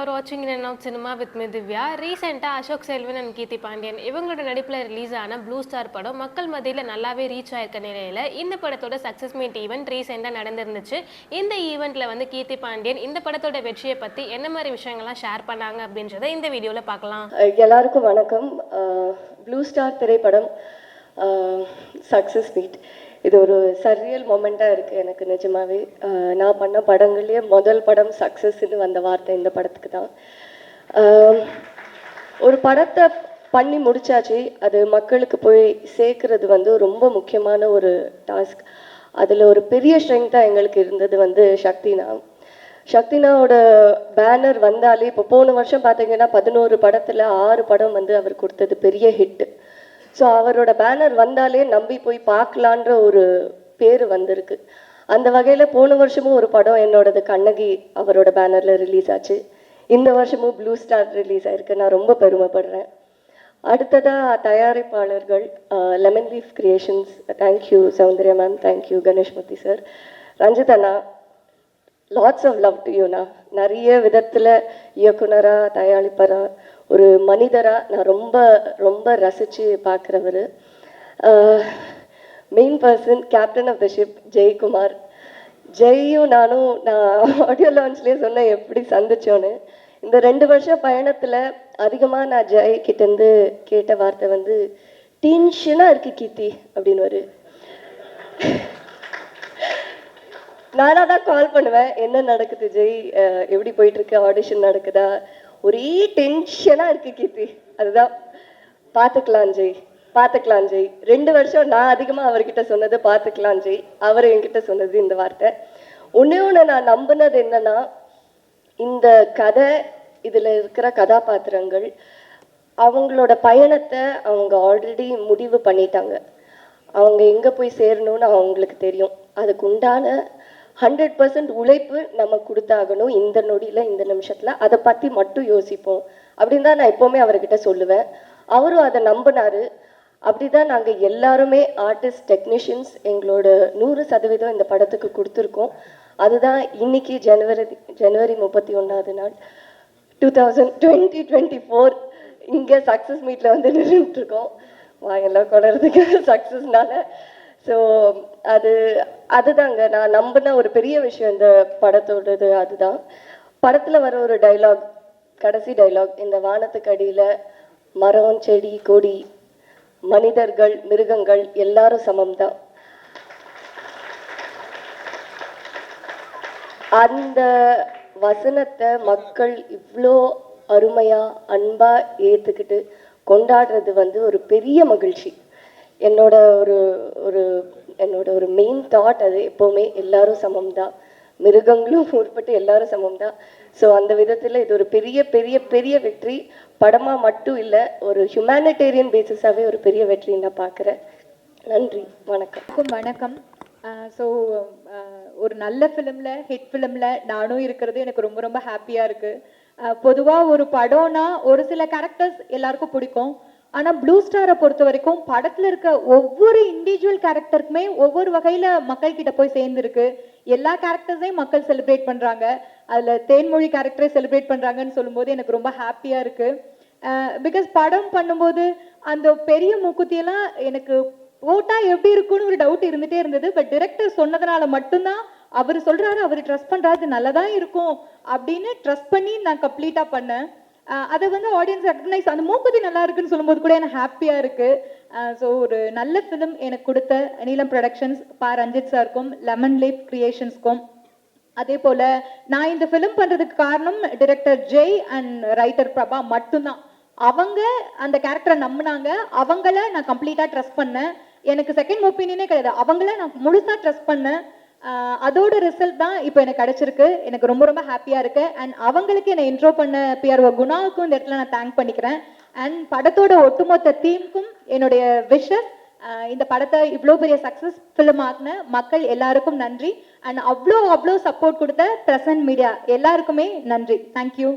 You are வாட்சிங் in out cinema with me Divya ரீசெண்டாக Ashok Selvan and Keerthi Pandian இவங்களோட நடிப்பில் ரிலீஸ் ஆன ப்ளூ ஸ்டார் படம் மக்கள் மத்தியில் நல்லாவே ரீச் ஆயிருக்க நிலையில் இந்த படத்தோட சக்ஸஸ் மீட் ஈவெண்ட் ரீசெண்டாக நடந்திருந்துச்சு. இந்த ஈவெண்ட்டில் வந்து கீர்த்தி பாண்டியன் இந்த படத்தோட வெற்றியை பற்றி என்ன மாதிரி விஷயங்கள்லாம் ஷேர் பண்ணாங்க அப்படின்றத இந்த வீடியோவில் பார்க்கலாம். எல்லாருக்கும் வணக்கம். ப்ளூ ஸ்டார் திரைப்படம் சக்ஸஸ் மீட் இது ஒரு சரியல் மொமெண்ட்டாக இருக்குது எனக்கு நிஜமாவே. நான் பண்ண படங்கள்லேயே முதல் படம் சக்ஸஸ்ன்னு வந்த வார்த்தை இந்த படத்துக்கு தான். ஒரு படத்தை பண்ணி முடிச்சாச்சு. அது மக்களுக்கு போய் சேர்க்கறது வந்து ரொம்ப முக்கியமான ஒரு டாஸ்க் அதில் ஒரு பெரிய ஸ்ட்ரெங்காக எங்களுக்கு இருந்தது வந்து சக்தினா. சக்தினாவோட பேனர் வந்தாலே இப்போ போன வருஷம் பார்த்தீங்கன்னா பதினோரு படத்தில் ஆறு படம் வந்து அவர் கொடுத்தது பெரிய ஹிட்டு ஸோ அவரோட பேனர் வந்தாலே நம்பி போய் பார்க்கலான்ற ஒரு பேர் வந்திருக்கு. அந்த வகையில் போன வருஷமும் ஒரு படம் என்னோடது கண்ணகி அவரோட பேனரில் ரிலீஸ் ஆச்சு. இந்த வருஷமும் ப்ளூ ஸ்டார் ரிலீஸ் ஆயிருக்கு. நான் ரொம்ப பெருமைப்படுறேன். அடுத்ததாக தயாரிப்பாளர்கள் lemon leaf creations thank you Soundarya ma'am thank you Ganeshmoorthy sir Ranjith Anna lots of love to யூனா நிறைய விதத்தில் இயக்குனராக தயாரிப்பராக ஒரு மனிதராக நான் ரொம்ப ரொம்ப ரசித்து பார்க்குறவர். Main person captain of the ship Jayakumar. ஜெய்யும் நானும் நான் ஆடியோ லான்ச்லேயே சொன்னேன் எப்படி சந்திச்சோன்னு. இந்த ரெண்டு வருஷம் பயணத்தில் அதிகமாக நான் ஜெய் கிட்டேருந்து கேட்ட வார்த்தை வந்து டென்ஷனாக இருக்கு கீர்த்தி அப்படின்னு ஒரு நானாக தான் கால் பண்ணுவேன் என்ன நடக்குது ஜெய்? எப்படி போயிட்டுருக்கு ஆடிஷன் நடக்குதா? ஒரே டென்ஷனாக இருக்கு கீர்த்தி. அதுதான். பார்த்துக்கலாம் ஜெய். பார்த்துக்கலாம் ஜெய். ரெண்டு வருஷம் நான் அதிகமாக அவர்கிட்ட சொன்னது பார்த்துக்கலாம் ஜெய். அவர் என்கிட்ட சொன்னது இந்த வார்த்தை. ஒன்றே ஒன்று நான் நம்பினது என்னன்னா இந்த கதை இதில் இருக்கிற கதாபாத்திரங்கள் அவங்களோட பயணத்தை அவங்க ஆல்ரெடி முடிவு பண்ணிட்டாங்க. அவங்க எங்கே போய் சேரணும்னு அவங்களுக்கு தெரியும். அதுக்கு உண்டான ஹண்ட்ரட் பர்சன்ட் உழைப்பு நம்ம கொடுத்தாகணும் இந்த நொடியில் இந்த நிமிஷத்தில். அதை பற்றி மட்டும் யோசிப்போம். அப்படின்னு தான் நான் எப்போவுமே அவர்கிட்ட சொல்லுவேன். அவரும் அதை நம்பினாரு. அப்படி தான் நாங்கள் எல்லாருமே ஆர்டிஸ்ட் டெக்னீஷியன்ஸ் எங்களோட நூறு சதவீதம் இந்த படத்துக்கு கொடுத்துருக்கோம். அதுதான் இன்னைக்கு ஜனவரி ஜனவரி முப்பத்தி ஒன்றாவது நாள். Two thousand twenty twenty four இங்கே சக்ஸஸ் மீட்டில் வந்து நின்றுட்டுருக்கோம் வாயெல்லாம் கொடறதுக்கு சக்ஸஸ்னால ஸோ அது அதுதாங்க. நான் நம்பின ஒரு பெரிய விஷயம் இந்த படத்தோடது அதுதான். படத்தில் வர ஒரு டைலாக் கடைசி டைலாக் இந்த வானத்துக்கு அடியில் மரம் செடி கொடி மனிதர்கள் மிருகங்கள் எல்லாரும் சமம்தான். அந்த வசனத்தை மக்கள் இவ்வளோ அருமையா அன்பா ஏத்துக்கிட்டு கொண்டாடுறது வந்து ஒரு பெரிய மகிழ்ச்சி. என்னோட ஒரு ஒரு என்னோட ஒரு மெயின் தாட் அது எப்போவுமே எல்லாரும் சமம் தான் மிருகங்களும் உட்பட்டு எல்லாரும் சமம் தான் ஸோ அந்த விதத்தில் இது ஒரு பெரிய பெரிய பெரிய வெற்றி. படமாக மட்டும் இல்லை ஒரு ஹியூமானிட்டேரியன் பேசிஸாகவே ஒரு பெரிய வெற்றி நான் பார்க்குறேன் நன்றி வணக்கம். வணக்கம். ஸோ ஒரு நல்ல ஃபிலிமில் ஹிட் ஃபிலிமில் நானும் இருக்கிறது எனக்கு ரொம்ப ரொம்ப ஹாப்பியாக இருக்குது பொதுவாக ஒரு படம்னா ஒரு சில கேரக்டர்ஸ் எல்லாருக்கும் பிடிக்கும். ஆனால் ப்ளூ ஸ்டாரை பொறுத்த வரைக்கும் படத்தில் இருக்க ஒவ்வொரு இண்டிவிஜுவல் கேரக்டருக்குமே ஒவ்வொரு வகையில் மக்கள் கிட்ட போய் சேர்ந்துருக்கு. எல்லா கேரக்டர்ஸையும் மக்கள் செலிப்ரேட் பண்ணுறாங்க அதில் தேன்மொழி கேரக்டரை செலிப்ரேட் பண்ணுறாங்கன்னு சொல்லும்போது எனக்கு ரொம்ப ஹாப்பியாக இருக்குது பிகாஸ் படம் பண்ணும்போது அந்த பெரிய மூக்குத்தியெல்லாம் எனக்கு போட்டா எப்படி இருக்கும்னு ஒரு டவுட் இருந்துட்டே இருந்தது. பட் டிரெக்டர் சொன்னதுனால மட்டும்தான் அவர் சொல்கிறாரு அவர் ட்ரஸ்ட் பண்ணுறாரு நல்லா இருக்கும் அப்படின்னு ட்ரஸ்ட் பண்ணி நான் கம்ப்ளீட்டாக பண்ணேன். அதை வந்து ஆடியன்ஸ் ரெக்கக்னைஸ் அந்த மூக்குத்தி நல்லா இருக்குன்னு சொல்லும்போது கூட எனக்கு ஹாப்பியாக இருக்குது ஸோ ஒரு நல்ல ஃபிலிம் எனக்கு கொடுத்த நீலம் ப்ரொடக்ஷன்ஸ் பா ரஞ்சித் சாருக்கும் லெமன் லேப் கிரியேஷன்ஸ்க்கும் அதே போல் நான் இந்த ஃபிலிம் பண்ணுறதுக்கு காரணம் director Jai and writer Prabha மட்டும்தான். அவங்க அந்த கேரக்டரை நம்பினாங்க. அவங்கள நான் கம்ப்ளீட்டாக ட்ரஸ்ட் பண்ணேன். எனக்கு செகண்ட் ஒப்பீனியனே கிடையாது. அவங்கள நான் முழுசாக ட்ரஸ்ட் பண்ணேன். அதோட ரிசல்ட் தான் இப்போ எனக்கு கிடைச்சிருக்கு. எனக்கு ரொம்ப ரொம்ப ஹாப்பியாக இருக்கு. அண்ட் அவங்களுக்கு என்னை இன்ட்ரோ பண்ண பிஆர்ஓ குணாவுக்கும் இந்த இடத்துல நான் தேங்க் பண்ணிக்கிறேன். அண்ட் படத்தோட ஒட்டுமொத்த தீமுக்கும் என்னுடைய விஷஸ் இந்த படத்தை இவ்வளோ பெரிய சக்ஸஸ் ஃபிலிம் ஆகின மக்கள் எல்லாருக்கும் நன்றி. அண்ட் அவ்வளோ அவ்வளோ சப்போர்ட் கொடுத்த பிரசன்ட் மீடியா எல்லாருக்குமே நன்றி. தேங்க்யூ